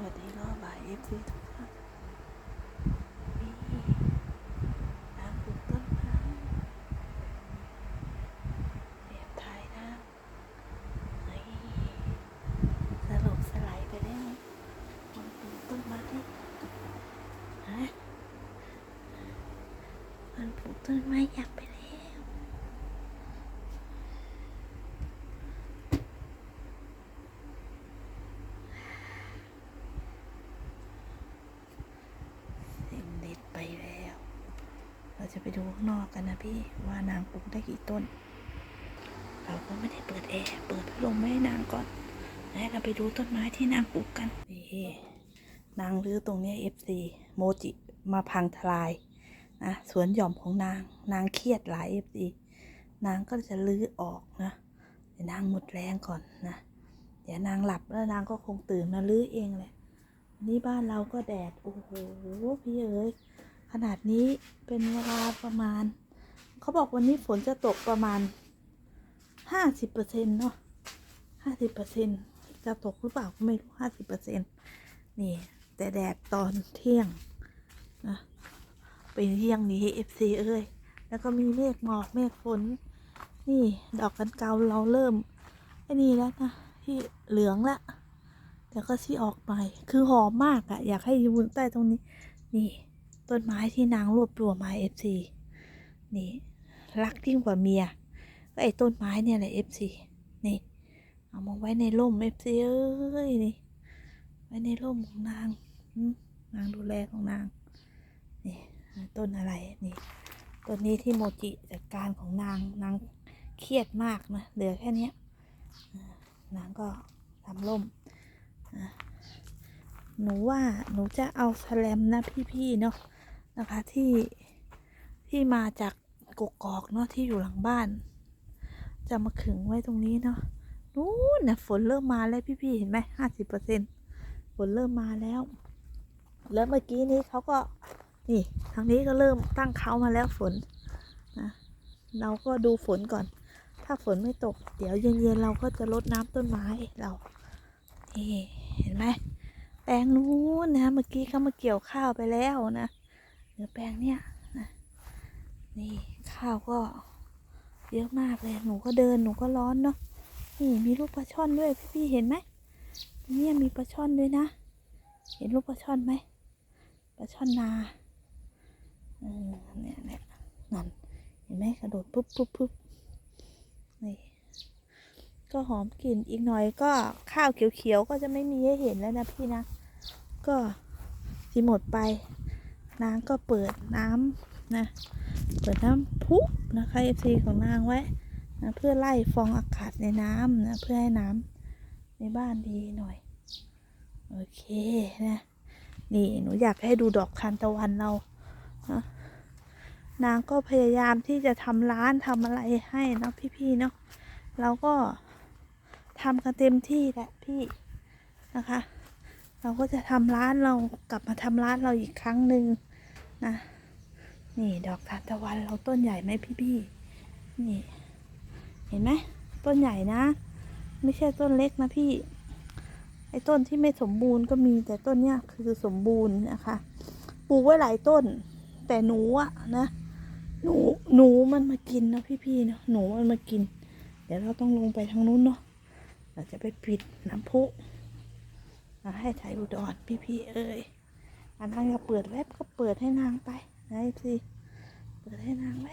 วัสดีรอบบ่ายเอฟซีทุกท่านนี่น้ำปลูกต้นไม้แอบถ่ายน้ำนี่สลบสลายไปแล้วคนปลูกต้นไม้ฮะคนปลูกต้นไม้อยากไปแล้ว เสียงเน็ตไปแล้ว เราจะไปดูข้างนอกกันนะ พี่ว่านางปลูกได้กี่ต้น เราก็ไม่ได้เปิดแอร์เปิดพัดลมไม่ให้นางก่อนให้เราไปดูต้นไม้ที่นางปลูกกันนี่นางรื้อตรงนี้เอฟซีโมจิมาพังทลายนะสวนหย่อมของนาง นางเครียดหลายเอฟซีนางก็จะรื้อออกนะเดี๋ยวนางหมดแรงก่อนนะเดี๋ยวนางหลับแล้วนางก็คงตื่นมารื้อเองแหละนี่บ้านเราก็แดด โอ้โห พี่เอ๋ยขนาดนี้เป็นเวลาประมาณ เขาบอกวันนี้ฝนจะตกประมาณห้าสิบเปอร์เซ็นต์เนาะห้าสิบเปอร์เซ็นต์จะตกหรือเปล่าก็ไม่รู้ห้าสิบเปอร์เซ็นต์นี่ แต่แดดตอนเที่ยงนะเป็นเที่ยงนี้เอฟซีเอ้ยแล้วก็มีเมฆหมอกเมฆฝน นี่ดอกกันเกาเราเริ่มไอ้นี่แล้วนะที่เหลืองละแต่ก็ที่ออกใหม่คือหอมมากอะอยากให้ยืนใต้ตรงนี้ นี่ ต้นไม้ที่นางรวบรวมมาเอฟซีนี่ รักยิ่งกว่าเมีย ก็ไอ้ต้นไม้เนี่ยแหละเอฟซีนี่ เอามาไว้ในร่มเอฟซีเอ้ยนี่ ไว้ในร่มของนางนางดูแลของนาง นี่ต้นอะไรนี่ต้นนี้ที่โมจิจัดการของนางนางเครียดมากนะเหลือแค่เนี้ยนางก็ทำร่มหนูว่าหนูจะเอาแสลมนะพี่ๆเนาะนะคะที่ที่มาจาก กกอกเนาะที่อยู่หลังบ้าน จะมาขึงไว้ตรงนี้เนาะนู้นนะฝนเริ่มมาแล้วพี่ๆเห็นไหมห้าสิบเปอร์เซ็นฝนเริ่มมาแล้ว แล้วเมื่อกี้นี้เขาก็นี่ทางนี้ก็เริ่มตั้งเขามาแล้วฝนนะเราก็ดูฝนก่อน ถ้าฝนไม่ตก เดี๋ยวเย็นๆเราก็จะลดน้ำต้นไม้เรานี่เห็นไหมแปลงนู้นนะเมื่อกี้เขามาเกี่ยวข้าวไปแล้วนะเหลือแปลงเนี้ย นี่ข้าวก็เยอะมากเลย หนูก็เดิน หนูก็ร้อนเนาะ นี่มีลูกปลาช่อนด้วย พี่ๆเห็นไหมเนี่ยมีปลาช่อนด้วยนะ เห็นลูกปลาช่อนไหมปลาช่อนนาเออเนี่ยเนี่ยนั่นเห็นไหมกระโดดปุ๊บปุ๊บปุ๊บนี่ ก็หอมกลิ่นอีกหน่อยก็ข้าวเขียวๆก็จะไม่มีให้เห็นแล้วนะพี่นะ ก็ที่หมดไป นางก็เปิดน้ำนะ เปิดน้ำพุนะคะเอฟซีของนางไว้นะเพื่อไล่ฟองอากาศในน้ำนะเพื่อให้น้ำในบ้านดีหน่อย โอเคนะนี่หนูอยากให้ดูดอกทานตะวันเรานะนางก็พยายามที่จะทำร้านทำอะไรให้เนาะพี่ๆเนาะเราก็ทำกันเต็มที่แหละพี่นะคะ เราก็จะทำร้านเรากลับมาทำร้านเราอีกครั้งหนึ่งนะ นี่ดอกทานตะวันเราต้นใหญ่ไหมพี่พี่ๆนี่ เห็นไหมต้นใหญ่นะ ไม่ใช่ต้นเล็กนะพี่ ไอ้ต้นที่ไม่สมบูรณ์ก็มีแต่ต้นเนี้ยคือสมบูรณ์นะคะปลูกไว้หลายต้น แต่หนูอะนะหนูหนูมันมากินนะพี่ๆเนาะหนูมันมากิน เดี๋ยวเราต้องลงไปทางนู้นเนาะเราจะไปปิดน้ำพุมาให้ไทยอุดรพี่ๆเอ้ยอันนางจะเปิดแวบก็เปิดให้นางไป นะสิเปิดให้นางไว้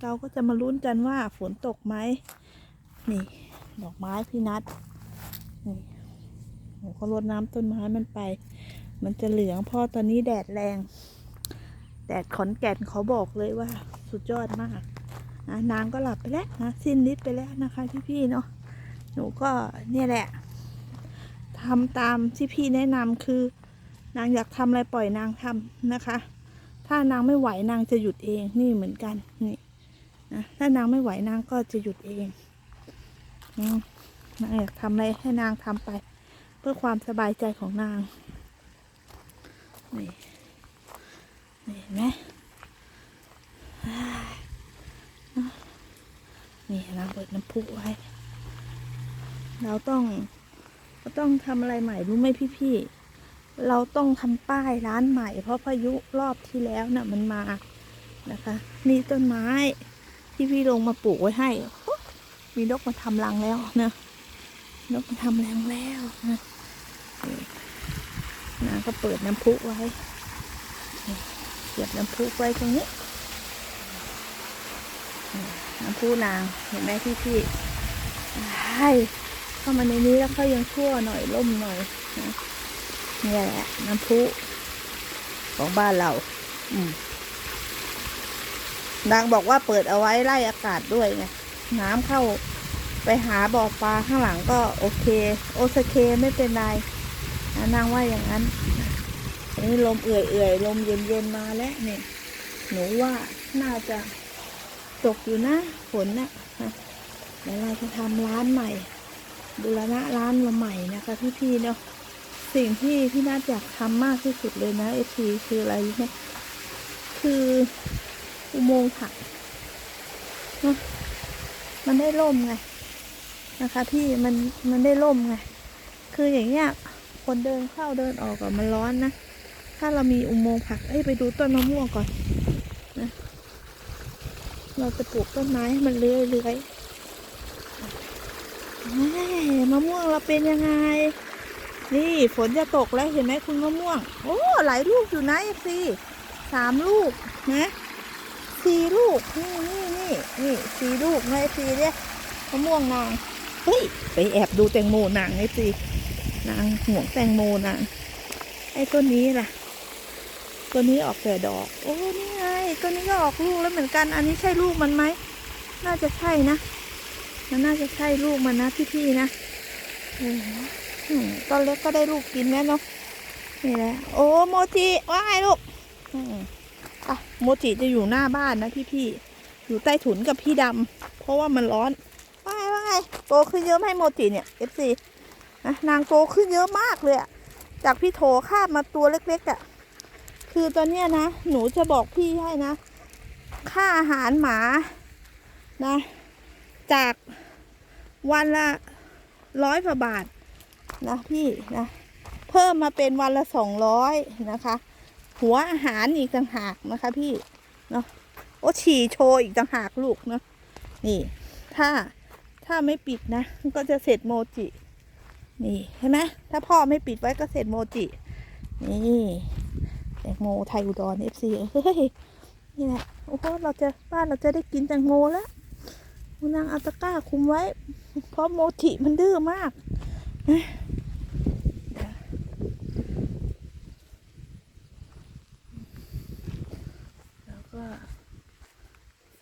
เราก็จะมาลุ้นกันว่าฝนตกไหมนี่ ดอกไม้พี่นัดนี่หนูก็รดน้ำต้นไม้มันไป มันจะเหลืองเพราะตอนนี้แดดแรง แดดขอนแก่นเขาบอกเลยว่า สุดยอดมากนะนางก็หลับไปแล้วนะสิ้นฤทธิ์ไปแล้วนะคะพี่ๆเนาะหนูก็เนี่ยแหละทำตามที่พี่แนะนำคือ นางอยากทำอะไรปล่อยนางทำนะคะ ถ้านางไม่ไหวนางจะหยุดเองนี่เหมือนกันนี่นะถ้านางไม่ไหวนางก็จะหยุดเองนางอยากทำอะไรให้นางทำไป เพื่อความสบายใจของนางนี่นี่เห็นไหมนี่นะเปิดน้ำพุไว้ เราต้อง ก็ต้องทำอะไรใหม่รู้ไหมพี่ๆ เราต้องทำป้ายร้านใหม่ เพราะพายุรอบที่แล้วน่ะมันมานะคะ นี่ต้นไม้ที่พี่ลงมาปลูกไว้ให้ มีนกมาทำรังแล้วนะนกมาทำรังแล้วนะนี่นาก็เปิดน้ำพุไว้เสียบน้ำพุไว้ตรงนี้น้ำพุนางเห็นไหมพี่ๆใช่เข้ามาในนี้แล้วเขายังชั่วหน่อยล่มหน่อยนะ นี่แหละน้ำพุของบ้านเราอืมนางบอกว่าเปิดเอาไว้ไล่อากาศด้วยไงน้ำเข้าไปหาบ่อปลาข้างหลังก็โอเค โอสเคไม่เป็นไรนนางว่าอย่างนั้นนนี้ลมเอื่อยๆลมเย็นๆมาแล้วเนี่ยหนูว่าน่าจะตกอยู่นะฝนนะนะเดี๋ยวเราจะทำร้านใหม่ บูรณะร้านมาใหม่นะคะพี่ๆเนาะ สิ่งที่พี่นาฏอยากทำมากที่สุดเลยนะเอทีคืออะไรรู้ไหมคืออุโมงค์ผักเนะมันได้ร่มไงนะคะพี่มันมันได้ร่มไง คืออย่างเงี้ยคนเดินเข้าเดินออกอะมันร้อนนะ ถ้าเรามีอุโมงค์ผักเอ้ยไปดูต้นมะม่วงก่อนนะเราจะปลูกต้นไม้ให้มันเลื้อยเลื้อยๆเฮ้ยมะม่วงเราเป็นยังไง นี่ฝนจะตกแล้วเห็นไหมคุณมะม่วง โอ้หลายลูกอยู่นะเอฟซีสามลูกนะสี่ลูกนี่นี่นี่นี่สี่ลูกนะเอฟซีเนี่ยมะม่วงนางเฮ้ยไปแอบดูแตงโมนางเอฟซีนางห่วงแตงโมนางไอ้ต้นนี้ล่ะต้นนี้ออกแต่ดอก โอ้นี่ไงต้นนี้ก็ออกลูกแล้วเหมือนกัน อันนี้ใช่ลูกมันไหมน่าจะใช่นะมันน่าจะใช่ลูกมันนะพี่ๆนะโอ้โหอืม ตอนเล็กก็ได้ลูกกินแล้วเนาะนี่แหละโอ้โมจิว่าไงลูกอะโมจิจะอยู่หน้าบ้านนะพี่พี่อยู่ใต้ถุนกับพี่ดำเพราะว่ามันร้อนว่าไงว่าไงโตขึ้นเยอะไหมโมจิเนี่ยเอฟซีนะนางโตขึ้นเยอะมากเลยอะจากพี่โถคาบมาตัวเล็กๆอะคือตอนเนี้ยนะ หนูจะบอกพี่ให้นะ ค่าอาหารหมานะ จากวันละร้อยกว่าบาท นะพี่นะเพิ่มมาเป็นวันละสองร้อยนะคะ หัวอาหารอีกต่างหากนะคะพี่เนาะโอ้ฉี่โชว์อีกต่างหากลูกเนาะนี่ ถ้าถ้าไม่ปิดนะก็จะเสร็จโมจิ นี่เห็นไหมถ้าพ่อไม่ปิดไว้ก็เสร็จโมจิ นี่แตงโมไทยอุดรเอฟซีเฮ้ยนี่แหละโอ้โหเราจะบ้านเราจะได้กินแตงโมแล้วนางอาตก้าคุมไว้ เพราะโมจิมันดื้อมาก แล้วก็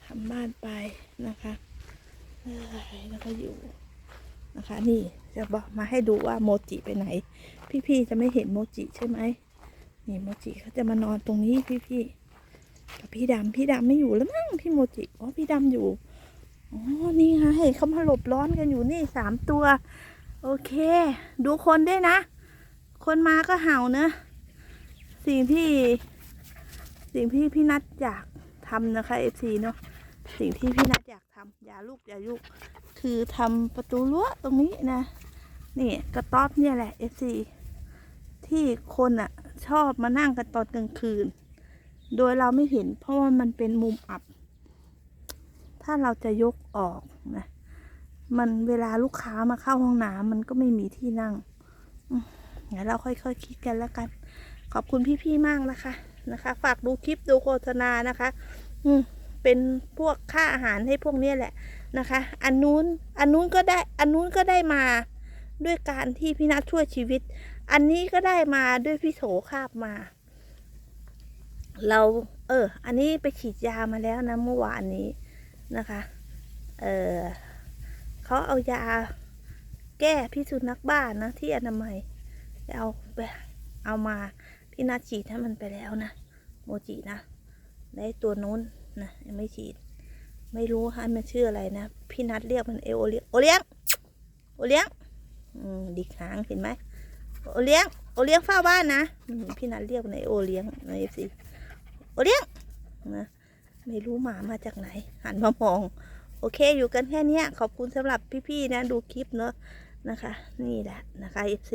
ทำบ้านไปนะคะเอ้ย แล้วก็อยู่นะคะ นี่จะบอกมาให้ดูว่าโมจิไปไหน พี่ๆจะไม่เห็นโมจิใช่ไหมนี่โมจิเขาจะมานอนตรงนี้พี่ๆกับพี่ดำพี่ดำไม่อยู่แล้วมั้งพี่โมจิอ๋อพี่ดำอยู่อ๋อนี่ไงเขามาหลบร้อนกันอยู่นี่สามตัว โอเค ดูคนด้วยนะ คนมาก็เห่าเนอะสิ่งที่สิ่งที่พี่นัทอยากทำนะคะเอฟซีเนาะสิ่งที่พี่นัทอยากทำอย่าลูกอย่าลูก คือทำประตูรั้วตรงนี้นะ นี่กระต๊อบเนี่ยแหละเอฟซีที่คนอะชอบมานั่งกันตอนกลางคืน โดยเราไม่เห็นเพราะว่ามันเป็นมุมอับ ถ้าเราจะยกออกนะ มันเวลาลูกค้ามาเข้าห้องน้ำมันก็ไม่มีที่นั่งเดี๋ยวเราค่อยๆคคิดกันแล้วกัน ขอบคุณพี่ๆมากนะคะนะคะ ฝากดูคลิปดูโฆษณานะคะ อืม เป็นพวกค่าอาหารให้พวกนี้แหละนะคะ อันนู้นอันนู้นก็ได้อันนู้นก็ได้มาด้วยการที่พี่นัทช่วยชีวิต อันนี้ก็ได้มาด้วยพี่โสคาบมา เรา เออ อันนี้ไปฉีดยามาแล้วนะเมื่อวานนี้นะคะ เออเขาเอายาแก้พิษสุนัขบ้านนะที่อนามัยเอาไปเอามาพี่นัดฉีดให้มันไปแล้วนะ โมจินะได้ตัวนู้น นะยังไม่ฉีด ไม่รู้ให้มันชื่ออะไรนะ พี่นัดเรียกมันเอโอเลี้ยงโอเลี้ยงโอเลี้ยงอืมดิกหางเห็นไหมโอเลี้ยงโอเลี้ยงเฝ้าบ้านนะพี่นัดเรียกมันไอโอเลี้ยงในเอฟซีโอเลี้ยงนะไม่รู้หมามาจากไหน หันมามอง โอเคอยู่กันแค่นี้ขอบคุณสำหรับพี่ๆนะดูคลิปเนอะนะคะ นี่แหละนะคะ FC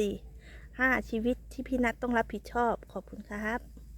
ห้าชีวิตที่พี่นัทต้องรับผิดชอบขอบคุณครับ